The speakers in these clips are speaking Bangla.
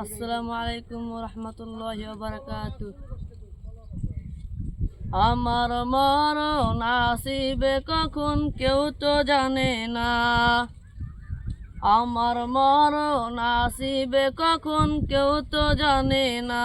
আসসালামু আলাইকুম আমার মরণ আসিবে কখন কেউ তো জানে না। আমার মরণ আসিবে কখন কেউ তো জানে না।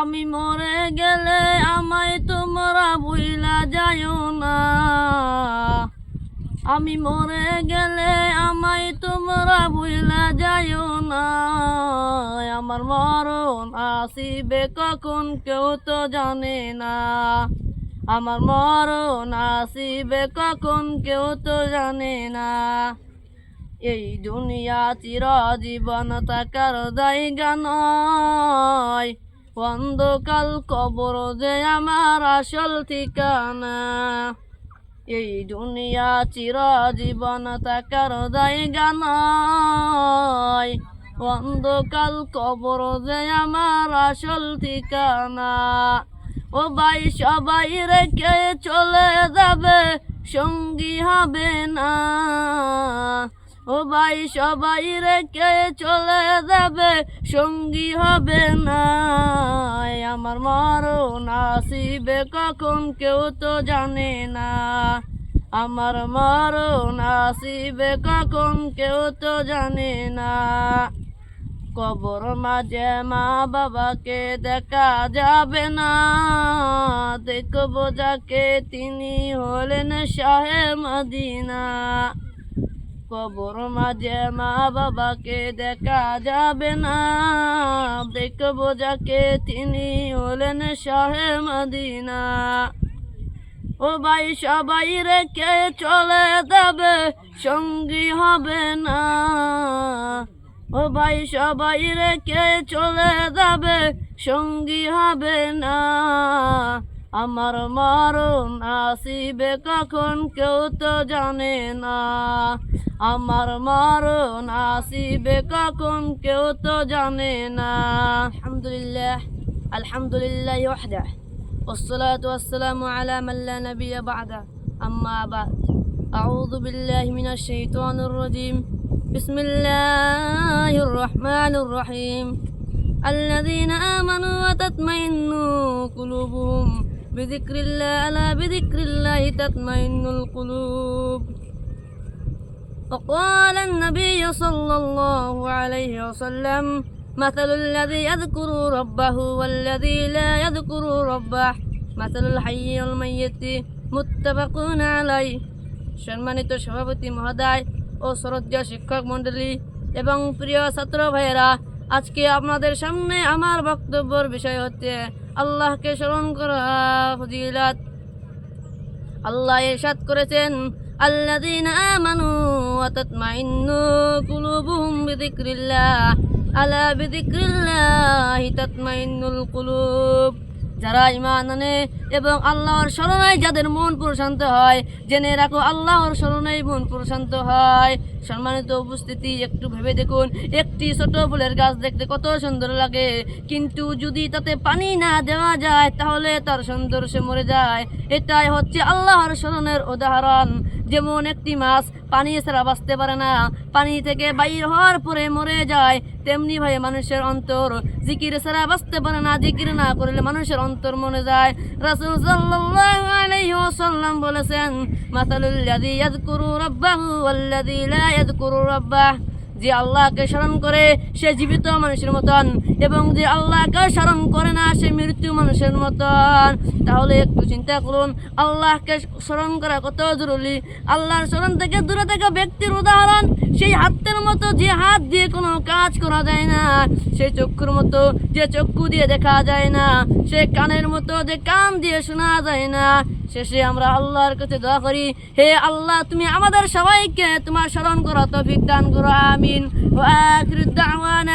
আমি মরে গেলে আমায় তোমরা ভুইলা যাইও না। আমি মরে গেলে আমায় তোমরা ভুইলা যাইও না। আমার মরণ আসিবে কখন কেউ তো জানে না। আমার মরণ আসিবে কখন কেউ তো জানে না। এই দুনিয়া চির জীবন তাকার জায়গা নয়। অন্ধকাল কবর যে আমার আসল ঠিকানা। এই দুনিয়া চির জীবন তাকার জায়গা নয়। অন্ধকাল কবর যে আমার আসল ঠিকানা। ও ভাই, সবাই রেখে চলে যাবে, সঙ্গী হবে না। ও ভাই সবাই রেখে চলে যাবে, সঙ্গী হবে না। আমার মরণ আসিবে কখন কেউ তো জানে না। আমার মরণ আসিবে কখন কেউ তো জানে না। কবর মাঝে মা বাবাকে দেখা যাবে না। দেখব যাকে, তিনি হলেন শাহে মদিনা। কবর মাঝে মা বাবাকে দেখা যাবে না। দেখব যাকে তিনি হলেন শাহে মদিনা। ও ভাই, সবাই রেখে চলে যাবে, সঙ্গী হবে না। ও ভাই, সবাই রেখে চলে যাবে, সঙ্গী হবে না। আমার মরণ আসিবে কখন কেউ তো জানে না আমার মরণ আসিবে কখন কেউ তো জানে না আলহামদুলিল্লাহ আলহামদুলিল্লাহ ওয়াহদাহ والصلاة والسلام على من لا نبي بعده أما بعد أعوذ بالله من الشيطان الرجيم بسم الله الرحمن الرحيم الذين آمنوا وتطمئن قلوبهم بذكر الله ألا بذكر الله تطمئن القلوب وقال النبي صلى الله عليه وسلم مثل الذي يذكر ربه والذي لا يذكر ربه مثل الحي والميت মুত্তাফাকুন আলাই সম্মানিত সভাপতি মহোদয় ও শ্রদ্ধা শিক্ষক মণ্ডলী এবং প্রিয় ছাত্র ভাইয়েরা আজকে আপনাদের সামনে আমার বক্তব্যের বিষয় হচ্ছে আল্লাহকে স্মরণ করা ফজিলাত। আল্লাহ ইরশাদ করেছেন, আল্লাযীনা আমানু ওয়া তাতমাইন্নু কুলুবুহুম বিযিকরিল্লাহ। আলা বিযিকরিল্লাহি তাতমাইন্নুল কুলুব। যারা ইমান আনে এবং আল্লাহর স্মরণায় যাদের মন প্রশান্ত হয়, জেনে রাখো আল্লাহর স্মরণায় মন প্রশান্ত হয়। সম্মানিত উপস্থিতি, একটু ভেবে দেখুন, একটি ছোট ফুলের গাছ দেখতে কত সুন্দর লাগে। কিন্তু যদি তাতে পানি না দেওয়া যায়, তাহলে তার সৌন্দর্য মরে যায়। এটাই হচ্ছে আল্লাহর স্মরণের উদাহরণ। যেমন একটি মাছ, পানি ছাড়া বাঁচতে পারে না। পানি থেকে বাইর হওয়ার পরে মরে যায়, তেমনি ভাই মানুষের অন্তর। জিকির ছাড়া বাঁচতে পারে না, জিকির না করলে মানুষের অন্তর মনে যায়। রাসূল সাল্লাল্লাহু বলেছেন যে আল্লাহকে স্মরণ করে, সে জীবিত মানুষের মতন এবং যে আল্লাহকে স্মরণ করে না, সে মৃত্যু মানুষের মতন। তাহলে একটু চিন্তা করুন, আল্লাহকে স্মরণ করা কত জরুরি? আল্লাহর স্মরণ থেকে দূরে থাকা ব্যক্তির উদাহরণ, সেই হাতের মতো যে হাত দিয়ে কোনো কাজ করা যায় না, সেই চক্ষুর মতো যে চক্ষু দিয়ে দেখা যায় না, সে কানের মতো যে কান দিয়ে শোনা যায় না। শেষে আমরা আল্লাহর কাছে দোয়া করি, হে আল্লাহ, তুমি আমাদের সবাইকে তোমার স্মরণ করো তফিক দান করো, আমিন। ওয়া আখির দাওয়ানা